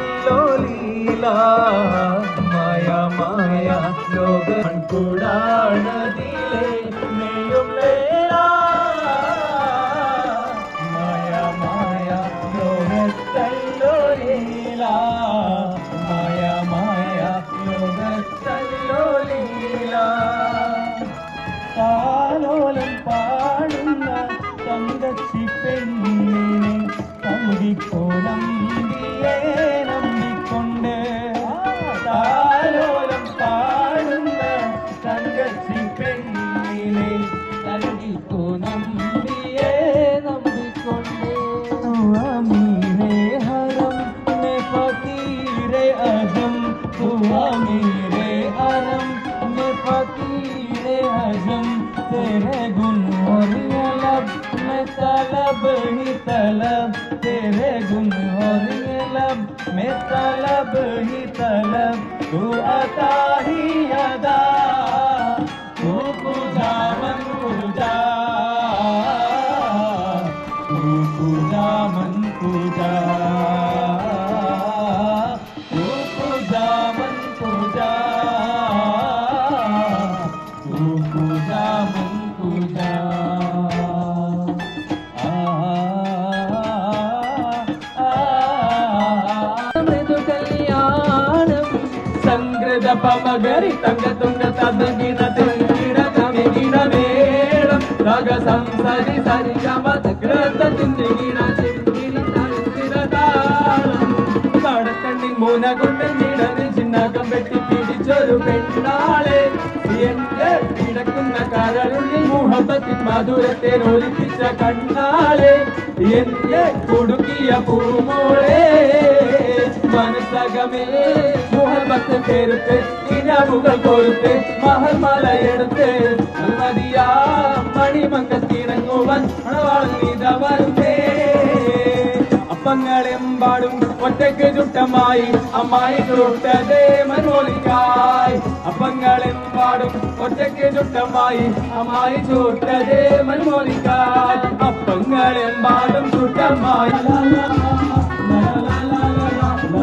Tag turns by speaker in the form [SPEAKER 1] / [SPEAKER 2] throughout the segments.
[SPEAKER 1] മായ മായ ലോകത്തല്ലോ ലീല മായ മായ ലോക കൂടാണതിലെ നെയ്യും ലേല മായ മായ ലോകത്തല്ലോ ലീല മായ മായ ലോകത്തല്ലോ ലീല താലോലം പാടുന്ന തങ്കച്ചി പെണ്ണിനെ തമ്പിക്കോലമ്പിയെ तू अता ही अदा, तू खुदावन खुदा तू खुदावन खुदा तू खुदावन खुदा तू खुदावन खुदा आ आ आ आ സംഗൃത പമഗരി തങ്ക തുങ്ക തദഗിന തിങ്കിട കവികിട വേളം രാഗ സംസരി സരി ഗമ തഗ്രത തിങ്കിട ചിങ്കിട തങ്കിട താളം കടക്കണ്ണി മൂന കൊണ്ട് നിടന് ചിന്നകം വെട്ടി പിടിച്ചൊരു പെണ്ണാളെ കിടക്കുന്ന കരളുള്ളിൽ മുഹബത്തിൻ മധുരത്തെ ഒലിപ്പിച്ച കണ്ണാളെ എന്റെ കൊടുക്കിയ പൂമോളെ മനസ്സകമേ. മുഹബത്ത് പേരുത്ത് ഇനവുകൾ കൊടുത്ത് മഹർമല എടുത്ത്. മതിയാ മണിമങ്കത്തിറങ്ങുവാൻ മണവാളൻ നീത വരുന്നേ. അപ്പങ്ങളെമ്പാടും ഒറ്റയ്ക്ക് ചുട്ടമായി അമ്മായി ചുട്ടതേ മനോലിക്കായി. അപ്പങ്ങളെമ്പാടും ഒറ്റയ്ക്ക് ചുട്ടമായി അമ്മായി ചുട്ടതേ മനോലിക്കായി. അപ്പങ്ങളെമ്പാടും ചുട്ടമായി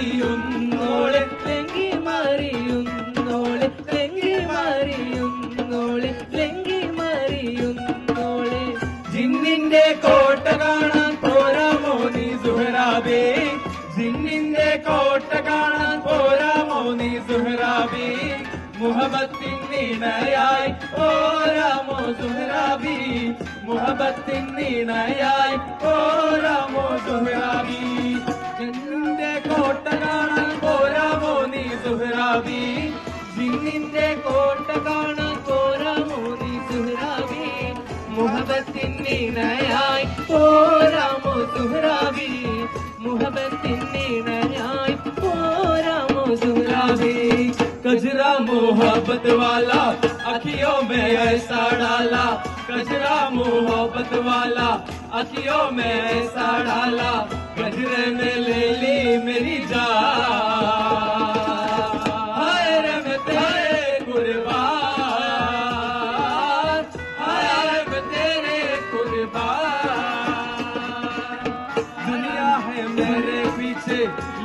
[SPEAKER 1] മറിയുന്നോളെ ലെങ്കി മറിയുന്നോളെ ലെങ്കി മറിയുന്നോളെ ലെങ്കി മറിയുന്നോളെ. ജിന്നിന്റെ കോട്ട കാണാൻ പോരാമോ നീ സുഹറാബേ. ജിന്നിന്റെ കോട്ട കാണാൻ പോരാമോ നീ സുഹറാബേ. മുഹബത്തിൻ നീണയായി ഓരാമോ സുഹറാബി. മുഹബത്തിൻ നീണയായി ഓരാമോ സുഹറാബി. ജിന്നിന്റെ കോട്ട കാണാൻ പോരാമോ നീ സുഹറാബി ജിന്നിന്റെ കോട്ട കാണാൻ പോരാമോ നീ സുഹറാബി മുഹബത്തിൻ നീണയായി പോരാമോ സുഹറാബി മുഹബത്തിൻ നീണയായി പോരാമോ സുഹറാബി कजरा मोहब्बत वाला अखियों में ऐसा डाला कजरा मोहब्बत वाला अतियो में ऐसा डाला, गजरे में ले ली मेरी जा मेरे पीछे,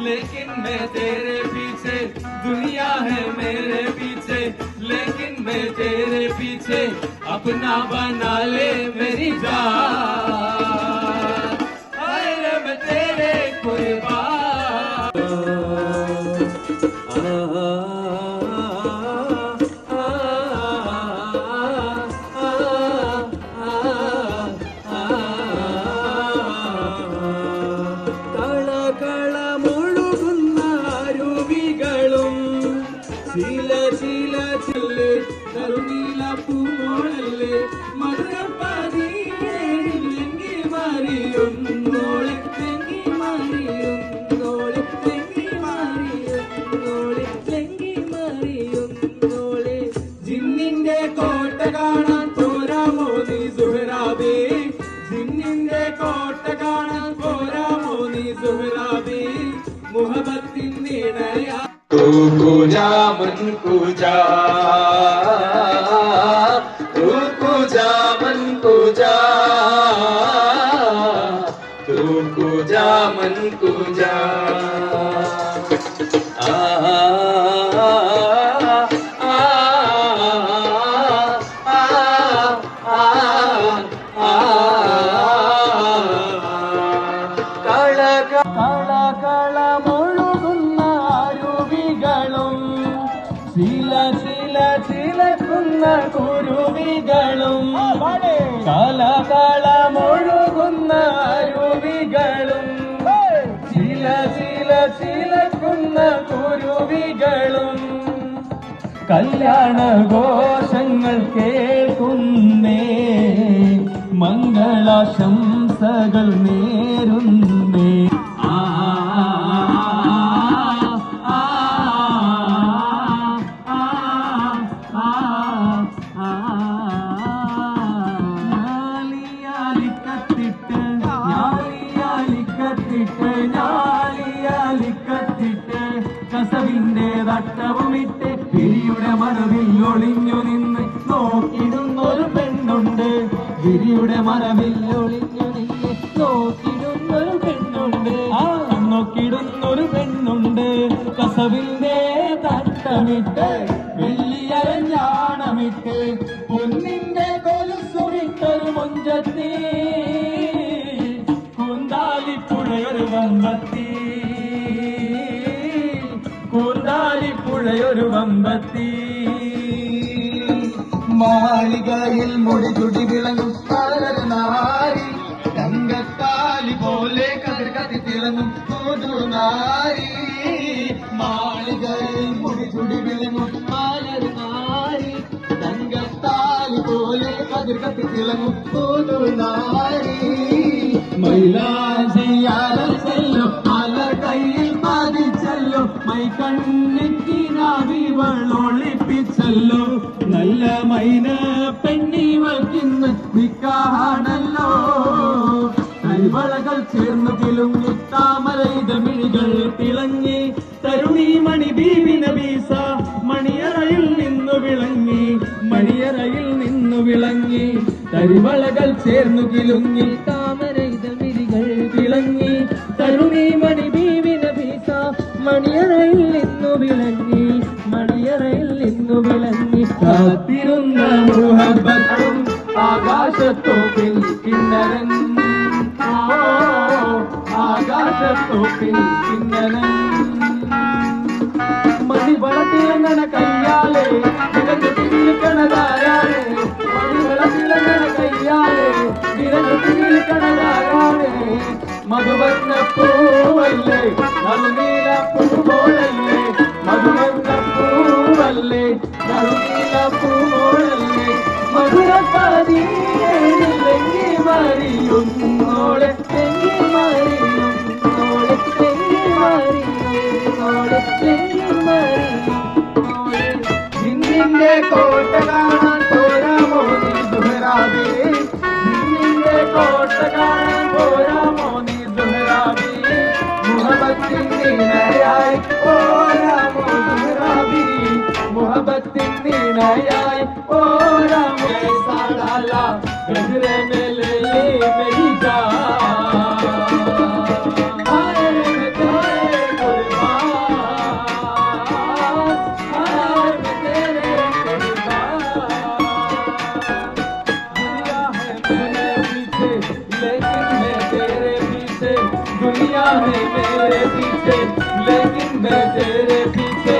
[SPEAKER 1] लेकिन मैं तेरे पीछे। दुनिया है मेरे पीछे, लेकिन मैं तेरे पीछे। अपना बना ले मेरी जान हाय रे मैं तेरे कुर्बान കളകള മുഴുകുന്ന അരുവികളും ചില ചില ചില്ല് കരുനീല പൂമോളല്ലേ സുഹ്റാബി ജിന്നിന്റെ കോട്ട കാണാൻ പോരാമോ നീ സുഹ്റാബി മുഹബത്തിൻ നിണയാ കൂജാ മുൻ കൂജാ കുരുവികളും കളകള മുഴുകുന്ന അരുവികളും ചില ചില ചിലക്കുന്ന കുരുവികളും. കല്യാണ ഘോഷങ്ങൾ കേൾക്കുന്നേ മംഗളാശംസകൾ നേരുന്നേ. നോക്കിടുന്നൊരു പെണ്ണുണ്ട്. ഗിരിയുടെ മറവിൽ ഒളിഞ്ഞു നോക്കിടുന്നൊരു പെണ്ണുണ്ട്. ആ നോക്കിടുന്നൊരു പെണ്ണുണ്ട്. കസവിന്റെ തട്ടമിട്ട് വെള്ളിയരഞ്ഞാണമിട്ട് പൊന്നിന്റെ കൊലുസുമിട്ടൊരു മുഞ്ചത്തി. കുന്താലിപ്പുഴയൊരു വമ്പത്തി. കൂന്താലിപ്പുഴയൊരു വമ്പത്തി.
[SPEAKER 2] മാളികയിൽ മുടിചുടി വിളങ്ങും നാരി തങ്കത്താലി പോലെ കതിർ കത്തി തിളങ്ങും നാരി. മാളികയിൽ മുടിചുടി വിളങ്ങും നാരി തങ്കത്താലി പോലെ കതിർ കത്തി തിളങ്ങും നാരി.
[SPEAKER 1] മൈലാജിയാലോ പല കയ്യിൽ പതിച്ചല്ലോ മൈ കണ്ണിക്കിനാവിവളൊളിപ്പിച്ചല്ലോ നല്ല പെണ്ണി പെണ്ണിവൾക്കിന്ന് നിക്കാണല്ലോ കരിവളകൾ ചേർന്ന് തിലുങ്ങി മിഴികൾ തിളങ്ങി തരുണി മണി ബീവി നബീസ മണിയറയിൽ നിന്നു വിളങ്ങി മണിയറയിൽ നിന്നു വിളങ്ങി. തരിവളകൾ ചേർന്നു കിലുങ്ങി മിഴികൾ തിളങ്ങി. തരുണി മണി ബീവി നബീസ മണിയറയിൽ നിന്നു വിളങ്ങി മണിയറയിൽ നിന്നു വിളങ്ങി. കാത്തിരുന്ന മുഹബത്തും ആകാശത്തോപ്പിൽ കിന്നരൻ. ആകാശത്തോപ്പിൽ കിന്നരൻ. മണിവളത്തിലങ്ങണ കയ്യാലെ? വിരഞ്ഞുട്ടി നിൽക്കണതാരാണ് മണിവളത്തിലങ്ങണ കയ്യാലെ? വിരഞ്ഞുട്ടി നിൽക്കണതാരാണ് മധുവർണ പൂവല്ലേ? നറുനീല മാറിയൊന്നോളെ തെങ്ങി മാറിയൊന്നോളെ
[SPEAKER 2] നിന്നിന്റെ കോട്ട കാണാൻ പോരാമോ നീ സുഹറാബേ
[SPEAKER 1] നിന്നിന്റെ കോട്ട കാണാൻ പോരാമോ നീ സുഹറാബി
[SPEAKER 2] മുഹബത്തിൻ നീനയായി
[SPEAKER 1] പോരാമോ സുഹറാബി മുഹബത്തിൻ നീണയായി പോരാമോ दुनिया है मेरे पीछे लेकिन मैं तेरे पीछे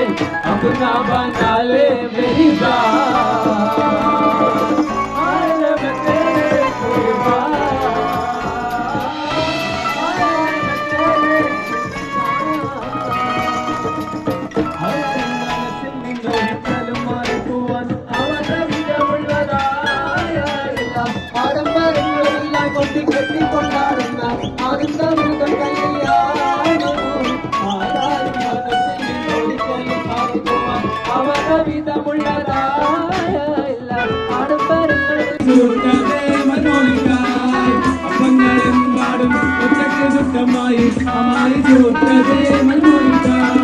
[SPEAKER 1] अपना बना ले मेरी जान।
[SPEAKER 3] പാടും ഒറ്റക്ക് ദുഃഖമായി ആയി തോറ്റതേ മൻമൊഴിക്കാൻ